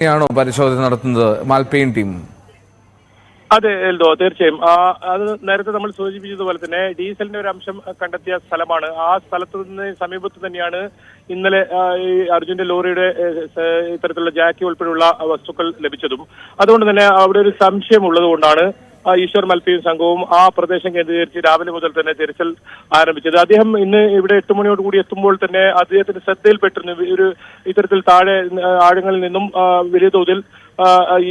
തന്നെയാണോ പരിശോധന നടത്തുന്നത് മാൽപെയിൻ ടീം? അതെ എൽദോ തീർച്ചയായും. അത് നേരത്തെ നമ്മൾ സൂചിപ്പിച്ചതുപോലെ തന്നെ ഡീസലിന്റെ ഒരു അംശം കണ്ടെത്തിയ സ്ഥലമാണ്. ആ സ്ഥലത്ത് നിന്ന് സമീപത്ത് തന്നെയാണ് ഇന്നലെ ഈ അർജുന്റെ ലോറിയുടെ ഇത്തരത്തിലുള്ള ജാക്കി ഉൾപ്പെടെയുള്ള വസ്തുക്കൾ ലഭിച്ചതും. അതുകൊണ്ട് തന്നെ അവിടെ ഒരു സംശയം ഉള്ളതുകൊണ്ടാണ് ഈശ്വർ മൽപ്പിയും സംഘവും ആ പ്രദേശം കേന്ദ്രീകരിച്ച് രാവിലെ മുതൽ തന്നെ തിരച്ചിൽ ആരംഭിച്ചത്. അദ്ദേഹം ഇന്ന് ഇവിടെ എട്ട് മണിയോട് കൂടി എത്തുമ്പോൾ തന്നെ അദ്ദേഹത്തിന്റെ ശ്രദ്ധയിൽപ്പെട്ടിരുന്നു. ഒരു ഇത്തരത്തിൽ താഴെ ആഴങ്ങളിൽ നിന്നും വലിയ തോതിൽ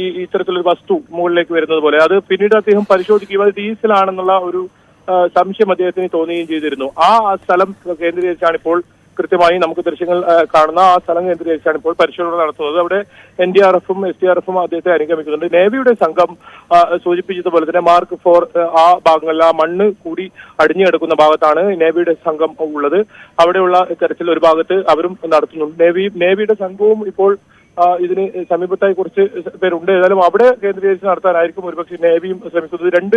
ഈ ഇത്തരത്തിലൊരു വസ്തു മുകളിലേക്ക് വരുന്നത് പോലെ. അത് പിന്നീട് അദ്ദേഹം പരിശോധിക്കുകയും അത് ഡീസലാണെന്നുള്ള ഒരു സംശയം അദ്ദേഹത്തിന് തോന്നുകയും ചെയ്തിരുന്നു. ആ സ്ഥലം കേന്ദ്രീകരിച്ചാണ് ഇപ്പോൾ കൃത്യമായി നമുക്ക് ദൃശ്യങ്ങൾ കാണുന്ന ആ സ്ഥലം കേന്ദ്രീകരിച്ചാണ് ഇപ്പോൾ പരിശോധന നടത്തുന്നത്. അവിടെ എൻ ഡി ആർ എഫും എസ് ഡി ആർ എഫും അദ്ദേഹത്തെ അനുഗമിക്കുന്നുണ്ട്. നേവിയുടെ സംഘം സൂചിപ്പിച്ചതുപോലെ തന്നെ മാർക്ക് ഫോർ ആ ഭാഗങ്ങളിൽ ആ മണ്ണ് കൂടി അടിഞ്ഞു കിടക്കുന്ന ഭാഗത്താണ് നേവിയുടെ സംഘം ഉള്ളത്. അവിടെയുള്ള തെരച്ചിൽ ഒരു ഭാഗത്ത് അവരും നടത്തുന്നുണ്ട്. നേവി നേവിയുടെ സംഘവും ഇപ്പോൾ ഇതിന് സമീപത്തായി കുറച്ച് പേരുണ്ട്. ഏതായാലും അവിടെ കേന്ദ്രീകരിച്ച് നടത്താനായിരിക്കും ഒരുപക്ഷെ നേവിയും ശ്രമിക്കുന്നത്. രണ്ട്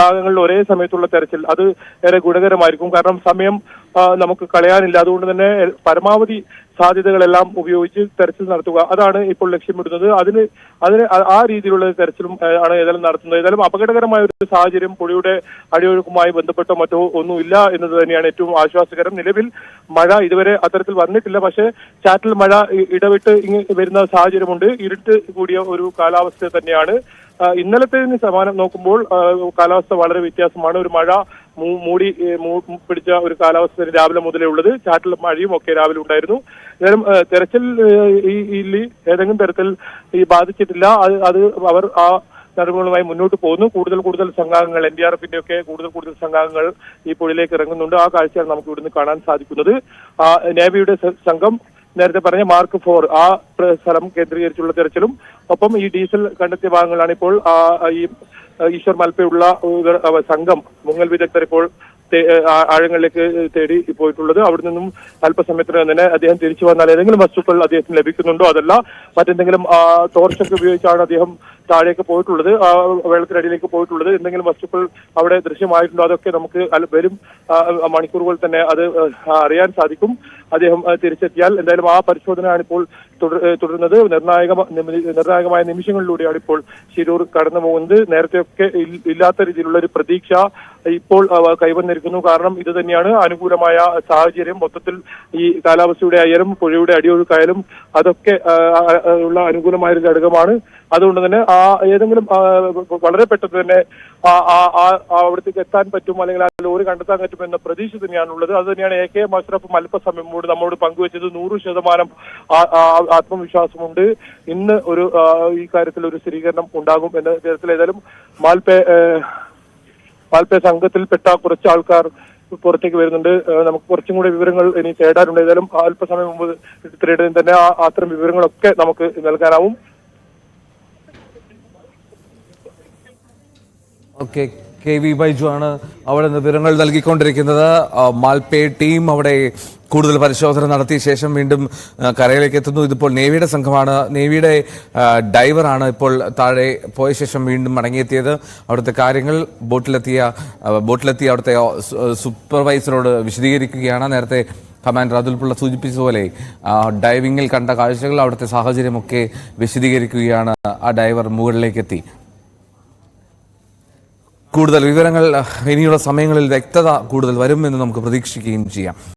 ഭാഗങ്ങളിൽ ഒരേ സമയത്തുള്ള തെരച്ചിൽ. അത് ഏറെ ഗുണകരമായിരിക്കും. കാരണം സമയം നമുക്ക് കളയാനില്ല. അതുകൊണ്ട് തന്നെ പരമാവധി സാധ്യതകളെല്ലാം ഉപയോഗിച്ച് തെരച്ചിൽ നടത്തുക. അതാണ് ഇപ്പോൾ ലക്ഷ്യമിടുന്നത് അതിന് അതിന് ആ- രീതിയിലുള്ള തെരച്ചിലും ആണ് ഏതായാലും നടത്തുന്നത്. ഏതായാലും അപകടകരമായ ഒരു സാഹചര്യം പുഴയുടെ അടിയൊഴുക്കുമായി ബന്ധപ്പെട്ടോ മറ്റോ ഒന്നുമില്ല എന്നത് തന്നെയാണ് ഏറ്റവും ആശ്വാസകരം. നിലവിൽ മഴ ഇതുവരെ അത്തരത്തിൽ വന്നിട്ടില്ല. പക്ഷേ ചാറ്റൽ മഴ ഇടവിട്ട് ഇങ്ങ് വരുന്ന സാഹചര്യമുണ്ട്. ഇരുട്ട് കൂടിയ ഒരു കാലാവസ്ഥ തന്നെയാണ്. ഇന്നലത്തേതിന് സമാനം നോക്കുമ്പോൾ കാലാവസ്ഥ വളരെ വ്യത്യാസമാണ്. ഒരു മഴ മൂടി പിടിച്ച ഒരു കാലാവസ്ഥ രാവിലെ മുതലേ ഉള്ളത്. ചാറ്റൽ മഴയും ഒക്കെ രാവിലെ ഉണ്ടായിരുന്നു. ആ, തെരച്ചിൽ ഈ ഇല്ലി ഏതെങ്കിലും തരത്തിൽ ഈ ബാധിച്ചിട്ടില്ല. അത് അത് അവർ ആ നടപടികളുമായി മുന്നോട്ട് പോകുന്നു. കൂടുതൽ കൂടുതൽ സംഘാംഗങ്ങൾ എൻ ഡി ആർ എഫിന്റെ ഒക്കെ കൂടുതൽ കൂടുതൽ സംഘാംഗങ്ങൾ ഈ പുഴയിലേക്ക് ഇറങ്ങുന്നുണ്ട്. ആ കാഴ്ചയാണ് നമുക്ക് ഇവിടുന്ന് കാണാൻ സാധിക്കുന്നത്. നേവിയുടെ സംഘം നേരത്തെ പറഞ്ഞ മാർക്ക് ഫോർ ആ സ്ഥലം കേന്ദ്രീകരിച്ചുള്ള തെരച്ചിലും ഒപ്പം ഈ ഡീസൽ കണ്ടെത്തിയ ഭാഗങ്ങളാണ് ഇപ്പോൾ ഈ ഈശ്വർ മൽപ്പയുള്ള സംഘം മുങ്ങൽ വിദഗ്ധർ ഇപ്പോൾ ആഴങ്ങളിലേക്ക് തേടി പോയിട്ടുള്ളത്. അവിടെ നിന്നും അല്പസമയത്തിനകം തന്നെ അദ്ദേഹം തിരിച്ചു വന്നാൽ ഏതെങ്കിലും വസ്തുക്കൾ അദ്ദേഹത്തിന് ലഭിക്കുന്നുണ്ടോ അതല്ല മറ്റെന്തെങ്കിലും ടോർച്ചൊക്കെ ഉപയോഗിച്ചാണ് അദ്ദേഹം താഴേക്ക് പോയിട്ടുള്ളത് ആ, വെള്ളത്തിനടിയിലേക്ക് പോയിട്ടുള്ളത്. എന്തെങ്കിലും വസ്തുക്കൾ അവിടെ ദൃശ്യമായിട്ടുണ്ടോ? അതൊക്കെ നമുക്ക് വരും മണിക്കൂറുകൾ തന്നെ അത് അറിയാൻ സാധിക്കും. അദ്ദേഹം തിരിച്ചെത്തിയാൽ എന്തായാലും ആ പരിശോധനയാണ് ഇപ്പോൾ തുടരുന്നത്. നിർണായക നിർണായകമായ നിമിഷങ്ങളിലൂടെയാണ് ഇപ്പോൾ ശിരൂർ കടന്നു പോകുന്നത് നേരത്തെയൊക്കെ ഇല്ലാത്ത രീതിയിലുള്ള ഒരു പ്രതീക്ഷ ഇപ്പോൾ കൈവന്നിരിക്കുന്നു. കാരണം ഇത് തന്നെയാണ് അനുകൂലമായ സാഹചര്യം. മൊത്തത്തിൽ ഈ കാലാവസ്ഥയുടെ അയലും പുഴയുടെ അടിയൊഴുക്കായാലും അതൊക്കെ ഉള്ള അനുകൂലമായ ഒരു ഘടകമാണ്. അതുകൊണ്ട് തന്നെ ആ ഏതെങ്കിലും വളരെ പെട്ടെന്ന് തന്നെ അവിടത്തേക്ക് എത്താൻ പറ്റും അല്ലെങ്കിൽ ആ ലോറി കണ്ടെത്താൻ പറ്റും എന്ന പ്രതീക്ഷ തന്നെയാണുള്ളത്. അത് തന്നെയാണ് എ കെ മഷറഫും അല്പസമയം മുമ്പ് നമ്മളോട് പങ്കുവച്ചത് നൂറ് ശതമാനം ആത്മവിശ്വാസമുണ്ട്. ഇന്ന് ഒരു ഈ കാര്യത്തിൽ ഒരു സ്ഥിരീകരണം ഉണ്ടാകും എന്ന തരത്തിൽ ഏതായാലും മാൽപേ മാൽപേ സംഘത്തിൽപ്പെട്ട കുറച്ച് ആൾക്കാർ പുറത്തേക്ക് വരുന്നുണ്ട്. നമുക്ക് കുറച്ചും കൂടി വിവരങ്ങൾ ഇനി തേടാനുണ്ട്. ഏതായാലും അല്പസമയം മുമ്പ് തേടുന്നതിന് തന്നെ അത്തരം വിവരങ്ങളൊക്കെ നമുക്ക് നൽകാനാവും. ഓക്കെ കെ വി ബൈജു ആണ് അവിടെ നിന്ന് വിവരങ്ങൾ നൽകിക്കൊണ്ടിരിക്കുന്നത്. മാൽപേ ടീം അവിടെ കൂടുതൽ പരിശോധന നടത്തിയ ശേഷം വീണ്ടും കരയിലേക്ക് എത്തുന്നു. ഇതിപ്പോൾ നേവിയുടെ സംഘമാണ്. നേവിയുടെ ഡൈവറാണ് ഇപ്പോൾ താഴെ പോയ ശേഷം വീണ്ടും മടങ്ങിയെത്തിയത്. അവിടുത്തെ കാര്യങ്ങൾ ബോട്ടിലെത്തിയ ബോട്ടിലെത്തിയ അവിടുത്തെ സൂപ്പർവൈസറോട് വിശദീകരിക്കുകയാണ്. നേരത്തെ കമാൻഡർ അതുൽപിള്ള സൂചിപ്പിച്ചതുപോലെ ആ, ഡൈവിങ്ങിൽ കണ്ട കാഴ്ചകൾ അവിടുത്തെ സാഹചര്യമൊക്കെ വിശദീകരിക്കുകയാണ്. ആ ഡൈവർ മുകളിലേക്ക് എത്തി കൂടുതൽ വിവരങ്ങൾ ഇനിയുള്ള സമയങ്ങളിൽ വ്യക്തത കൂടുതൽ വരുമെന്ന് നമുക്ക് പ്രതീക്ഷിക്കുകയും ചെയ്യാം.